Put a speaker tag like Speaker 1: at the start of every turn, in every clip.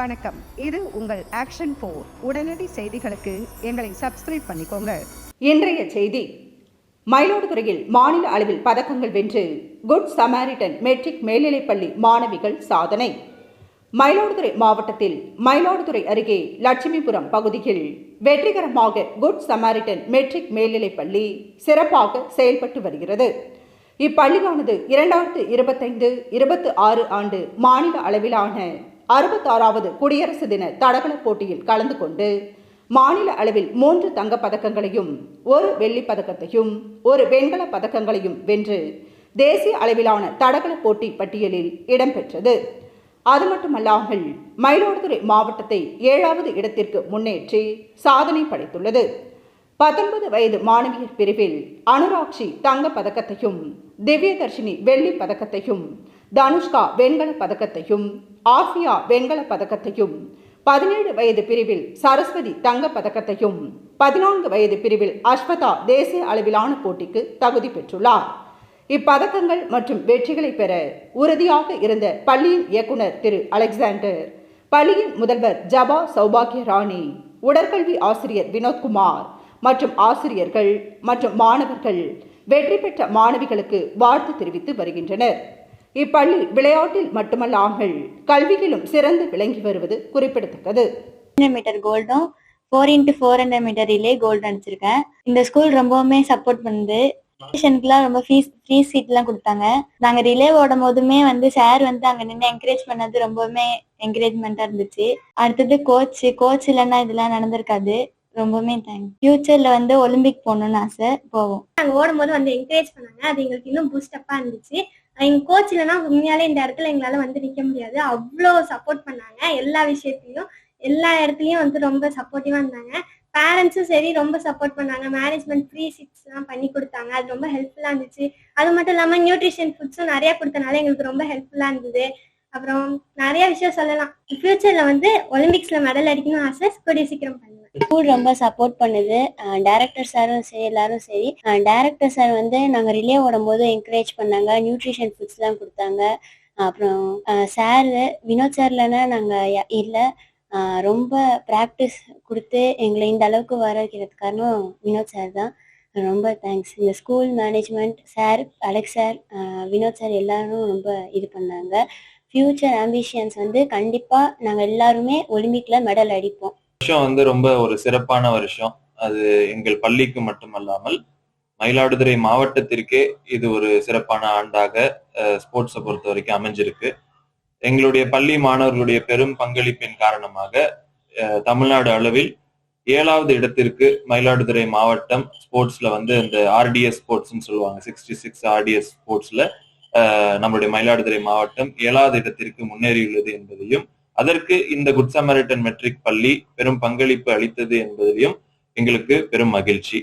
Speaker 1: வணக்கம். இது உங்கள் ஆக்ஷன் போர் உடனடி செய்திகளுக்கு எங்களை சப்ஸ்கிரைப் பண்ணிக்கோங்க.
Speaker 2: இன்றைய செய்தி. மயிலாடுதுறையில் மாநில அளவில் பதக்கங்கள் வென்று குட் சமாரிட்டன் மெட்ரிக் மேல்நிலைப்பள்ளி மாணவிகள் சாதனை. மயிலாடுதுறை மாவட்டத்தில் மயிலாடுதுறை அருகே லட்சுமிபுரம் பகுதியில் வெற்றிகரமாக குட் சமாரிட்டன் மெட்ரிக் மேல்நிலைப்பள்ளி சிறப்பாக செயல்பட்டு வருகிறது. இப்பள்ளியானது இரண்டாயிரத்து இருபத்தைந்து இருபத்து ஆறு ஆண்டு மாநில அளவிலான அறுபத்தாறாவது குடியரசு தின தடகள போட்டியில் கலந்து கொண்டு மாநில அளவில் மூன்று தங்கப் பதக்கங்களையும் ஒரு வெள்ளிப்பதக்கத்தையும் ஒரு வெண்கலப் பதக்கங்களையும் வென்று தேசிய அளவிலான தடகள போட்டி பட்டியலில் இடம்பெற்றது அது மட்டுமல்லாமல் மயிலாடுதுறை மாவட்டத்தை ஏழாவது இடத்திற்கு முன்னேற்றி சாதனை படைத்துள்ளது. பத்தொன்பது வயது மாணவியர் பிரிவில் அனுராக்ஷி தங்க பதக்கத்தையும் திவ்யதர்ஷினி வெள்ளிப் பதக்கத்தையும் தனுஷ்கா வெண்கல பதக்கத்தையும் ஆசியா வெண்கல பதக்கத்தையும் பதினேழு வயது பிரிவில் சரஸ்வதி தங்கப் பதக்கத்தையும் பதினான்கு வயது பிரிவில் அஸ்வதா தேசிய அளவிலான போட்டிக்கு தகுதி பெற்றுள்ளார். இப்பதக்கங்கள் மற்றும் வெற்றிகளை பெற உறுதியாக இருந்த பள்ளியின் இயக்குனர் திரு அலெக்சாண்டர் பள்ளியின் முதல்வர் ஜபா சௌபாகிய ராணி உடற்கல்வி ஆசிரியர் வினோத்குமார் மற்றும் ஆசிரியர்கள் மற்றும் மாணவர்கள் வெற்றி பெற்ற மாணவிகளுக்கு வாழ்த்து தெரிவித்து வருகின்றனர். இப்பள்ளி விளையாட்டில் மட்டுமல்லாமல் கல்வியிலும் சிறந்து விளங்கி வருவது குறிப்பிடத்தக்கது.
Speaker 3: Metre கோல்டும் four into four hundred metre relay gold அடிச்சிருக்கேன். இந்த ஸ்கூல் ரொம்பவுமே சப்போர்ட் பண்ணுது. டியூஷனுக்குலாம் ரொம்ப ஃபீஸ் ஃப்ரீ சீட்லாம் கொடுத்தாங்க. நாங்கள் ரிலே ஓடும் போதுமே வந்து சார் வந்து அங்கே நின்று என்கரேஜ் பண்ணது ரொம்பவுமே என்கரேஜ்மெண்ட்டாக இருந்துச்சு. அடுத்தது கோச் கோச் இல்லைன்னா இதெல்லாம் நடந்திருக்காது. ரொம்பவுமே தேங்க்ஸ் ஃபியூச்சர்ல வந்து ஒலிம்பிக் போகணும்னு ஆசை. போவோம்.
Speaker 4: நாங்க ஓடும்போது வந்து என்கரேஜ் பண்ணாங்க. அது எங்களுக்கு இன்னும் பூஸ்டப்பா இருந்துச்சு. எங்க கோச் இல்லைன்னா உண்மையாலே இந்த இடத்துல எங்களால வந்து நிக்க முடியாது. அவ்வளோ சப்போர்ட் பண்ணாங்க. எல்லா விஷயத்தையும் எல்லா இடத்துலயும் வந்து ரொம்ப சப்போர்ட்டிவா இருந்தாங்க. பேரண்ட்ஸும் சரி ரொம்ப சப்போர்ட் பண்ணாங்க. மேனேஜ்மெண்ட் ஃப்ரீ சிக்ஸ் எல்லாம் பண்ணி கொடுத்தாங்க. அது ரொம்ப ஹெல்ப்ஃபுல்லா இருந்துச்சு. அது மட்டும் இல்லாம நியூட்ரிஷன் ஃபுட்ஸும் நிறைய கொடுத்தனால எங்களுக்கு ரொம்ப ஹெல்ப்ஃபுல்லா இருந்தது. அப்புறம் நிறைய விஷயம் சொல்லலாம். ஃபியூச்சர்ல வந்து ஒலிம்பிக்ஸ்ல மெடல் அடிக்கணும் ஆசை. கூடிய சீக்கிரம் பண்ணுவேன்
Speaker 3: ஸ்கூல் ரொம்ப சப்போர்ட் பண்ணுது. டேரக்டர் சாரும் சரி எல்லாரும் சரி. டேரக்டர் சார் வந்து நாங்கள் ரிலே ஓடும் போது என்கரேஜ் பண்ணாங்க நியூட்ரிஷன் ஃபுட்ஸ்லாம் கொடுத்தாங்க. அப்புறம் சார் வினோத் சார்லன்னா நாங்கள் இல்லை. ரொம்ப ப்ராக்டிஸ் கொடுத்து எங்களை இந்த அளவுக்கு வர வைக்கிறது காரணம் வினோத் சார் தான். ரொம்ப தேங்க்ஸ் இந்த school management sir Alex sir Vinod sir எல்லாரும் ரொம்ப இது பண்ணாங்க. ஃப்யூச்சர் ஆம்பிஷன்ஸ் வந்து கண்டிப்பாக நாங்கள் எல்லாருமே ஒலிம்பிக்கில் மெடல் அடிப்போம்.
Speaker 5: வருஷம் வந்து ரொம்ப ஒரு சிறப்பான வருஷம். அது எங்கள் பள்ளிக்கு மட்டுமல்லாமல் மயிலாடுதுறை மாவட்டத்திற்கே இது ஒரு சிறப்பான ஆண்டாக ஸ்போர்ட்ஸை பொறுத்த வரைக்கும் அமைஞ்சிருக்கு. எங்களுடைய பள்ளி மாணவர்களுடைய பெரும் பங்களிப்பின் காரணமாக தமிழ்நாடு அளவில் ஏழாவது இடத்திற்கு மயிலாடுதுறை மாவட்டம் ஸ்போர்ட்ஸ்ல வந்து இந்த ஆர்டிஎஸ் ஸ்போர்ட்ஸ்னு சொல்லுவாங்க. சிக்ஸ்டி சிக்ஸ் ஆர்டிஎஸ் ஸ்போர்ட்ஸ்ல நம்மளுடைய மயிலாடுதுறை மாவட்டம் ஏழாவது இடத்திற்கு முன்னேறியுள்ளது என்பதையும் அதற்கு இந்த குட் சமரிட்டன் மெட்ரிக் பள்ளி பெரும் பங்களிப்பு அளித்தது என்பதிலையும் எங்களுக்கு பெரும் மகிழ்ச்சி.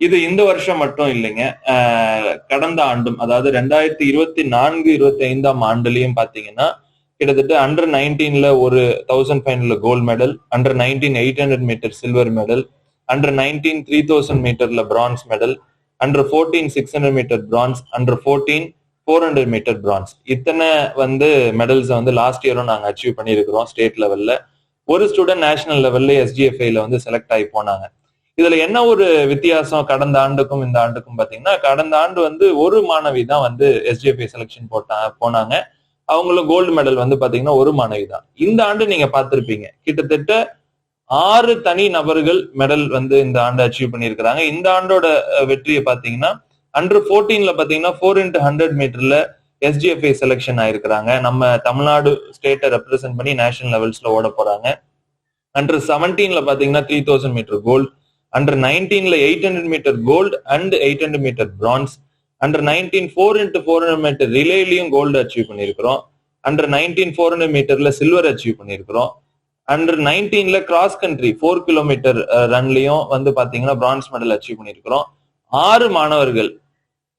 Speaker 5: இது இந்த வருஷம் மட்டும் இல்லைங்க. கடந்த ஆண்டும் அதாவது ரெண்டாயிரத்தி இருபத்தி நான்கு இருபத்தி ஐந்தாம் ஆண்டுலயும் பாத்தீங்கன்னா கிட்டத்தட்ட அண்டர் நைன்டீன்ல ஒரு தௌசண்ட் ஃபைவ் ஹண்ட்ரட்ல gold medal under nineteen eight hundred metre silver medal under nineteen three thousand மீட்டர்ல bronze medal under fourteen six hundred metre bronze under fourteen four hundred metre bronze இத்தனை வந்து மெடல்ஸை வந்து லாஸ்ட் இயரும் நாங்கள் achieve பண்ணியிருக்கிறோம் state லெவல்ல ஒரு student national லெவல்ல எஸ்டிஎஃப்ஐல வந்து select ஆகி போனாங்க. இதுல என்ன ஒரு வித்தியாசம் கடந்த ஆண்டுக்கும் இந்த ஆண்டுக்கும் பாத்தீங்கன்னா கடந்த ஆண்டு வந்து ஒரு மாணவி தான் வந்து எஸ்டிஎஃப்ஐ செலெக்ஷன் போட்டா போனாங்க. அவங்களும் கோல்டு மெடல் வந்து பாத்தீங்கன்னா ஒரு மாணவி தான். இந்த ஆண்டு நீங்க பார்த்திருப்பீங்க. கிட்டத்தட்ட ஆறு தனி நபர்கள் மெடல் வந்து இந்த ஆண்டு அச்சீவ் பண்ணியிருக்கிறாங்க. இந்த ஆண்டோட வெற்றியை பாத்தீங்கன்னா அண்டர் ஃபோர்டீன்ல பாத்தீங்கன்னா ஃபோர் இன்ட்டு ஹண்ட்ரட் மீட்டர்ல எஸ்டிஎஃப்ஐ செலெக்ஷன் ஆயிருக்கிறாங்க. நம்ம தமிழ்நாடு ஸ்டேட்டை ரெப்ரசென்ட் பண்ணி நேஷனல் லெவல்ஸ்ல ஓட போறாங்க. அண்டர் செவன்டீன்ல பாத்தீங்கன்னா three thousand metre gold under நைன்டீன்ல eight hundred metre gold and eight hundred metre bronze under nineteen four into four hundred metre ரிலேலையும் gold achieve பண்ணியிருக்கிறோம். அண்டர் நைன்டீன் ஃபோர் ஹண்ட்ரட் மீட்டர்ல சில்வர் அச்சீவ் பண்ணியிருக்கிறோம். Under நைன்டீன்ல cross country four kilometre ரன்லயும் வந்து பாத்தீங்கன்னா bronze medal achieve பண்ணியிருக்கிறோம். ஆறு மாணவர்கள்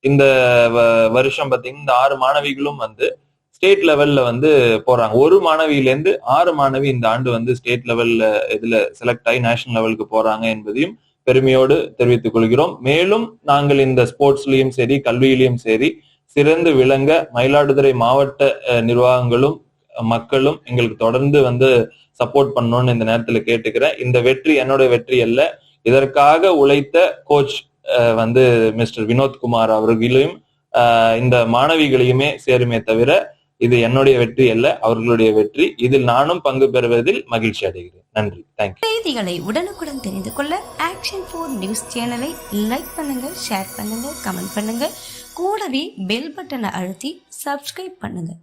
Speaker 5: இந்த வ- வருஷம் பாத்தீங்கன்னா இந்த ஆறு மாணவிகளும் வந்து ஸ்டேட் லெவல்ல வந்து போறாங்க. ஒரு மாணவியில இருந்து ஆறு மாணவி இந்த ஆண்டு வந்து ஸ்டேட் லெவல்ல இதுல செலக்ட் ஆகி நேஷனல் லெவலுக்கு போறாங்க என்பதையும் பெருமையோடு தெரிவித்துக் கொள்கிறோம். மேலும் நாங்கள் இந்த ஸ்போர்ட்ஸ்லயும் சரி கல்வியிலையும் சரி சிறந்து விளங்க மயிலாடுதுறை மாவட்ட நிர்வாகங்களும் மக்களும் எங்களுக்கு தொடர்ந்து வந்து சப்போர்ட் பண்ணணும்னு இந்த நேரத்துல கேட்டுக்கிறேன். இந்த வெற்றி என்னுடைய வெற்றி அல்ல. இதற்காக உழைத்த கோச் வந்து மிஸ்டர் வினோத்குமார் அவர்களையும் இந்த மாணவிகளையுமே சேருமே தவிர இது என்னுடைய வெற்றி அல்ல அவர்களுடைய வெற்றி. இதில் நானும் பங்கு பெறுவதில் மகிழ்ச்சி அடைகிறேன். நன்றி. தேங்க்யூ
Speaker 6: செய்திகளை உடனுக்குடன் தெரிந்து கொள்ள ஆக்ஷன் ஃபோர் நியூஸ் சேனலை லைக் பண்ணுங்க ஷேர் பண்ணுங்க கமெண்ட் பண்ணுங்க கூடவே பெல் பட்டனை அழுத்தி சப்ஸ்கிரைப் பண்ணுங்க